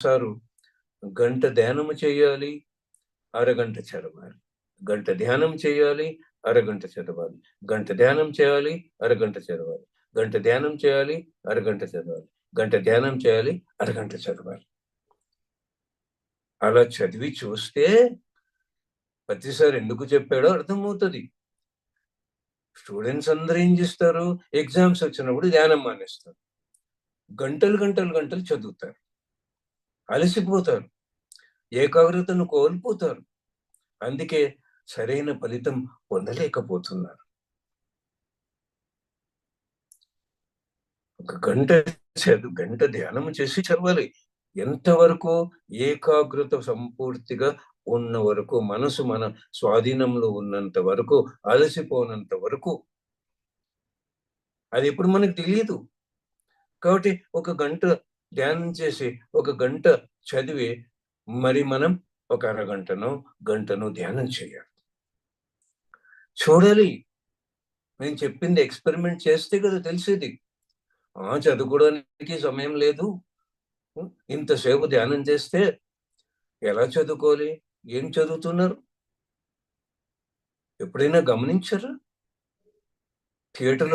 Sir గంట ధ్యానము చేయాలి అరగంట చదవాలి. గంట ధ్యానం చేయాలి అరగంట చదవాలి. గంట ధ్యానం చేయాలి అరగంట చదవాలి. గంట ధ్యానం చేయాలి అరగంట చదవాలి. గంట ధ్యానం చేయాలి అరగంట చదవాలి. అలా చదివి చూస్తే ప్రతిసారి ఎందుకు చెప్పాడో అర్థమవుతుంది. స్టూడెంట్స్ అందరూ ఏం చేస్తారు? ఎగ్జామ్స్ వచ్చినప్పుడు ధ్యానం మానేస్తారు. గంటలు గంటలు గంటలు చదువుతారు. అలసిపోతారు ఏకాగ్రతను కోల్పోతారు. అందుకే సరైన ఫలితం పొందలేకపోతున్నారు. ఒక గంట చదువు గంట ధ్యానం చేసి చదవాలి. ఎంతవరకు ఏకాగ్రత సంపూర్తిగా ఉన్న వరకు మనసు మన స్వాధీనంలో ఉన్నంత వరకు అలసిపోనంత వరకు అది ఎప్పుడు మనకు తెలియదు. కాబట్టి ఒక గంట ధ్యానం చేసి ఒక గంట చదివి మరి మనం ఒక అరగంటను గంటనో ధ్యానం చేయాలి. చూడాలి. నేను చెప్పింది ఎక్స్పెరిమెంట్ చేస్తే కదా తెలిసేది. ఆ చదువుకోవడానికి సమయం లేదు. ఇంతసేపు ధ్యానం చేస్తే ఎలా చదువుకోవాలి? ఏం చదువుతున్నారు? ఎప్పుడైనా గమనించరా? థియేటర్లో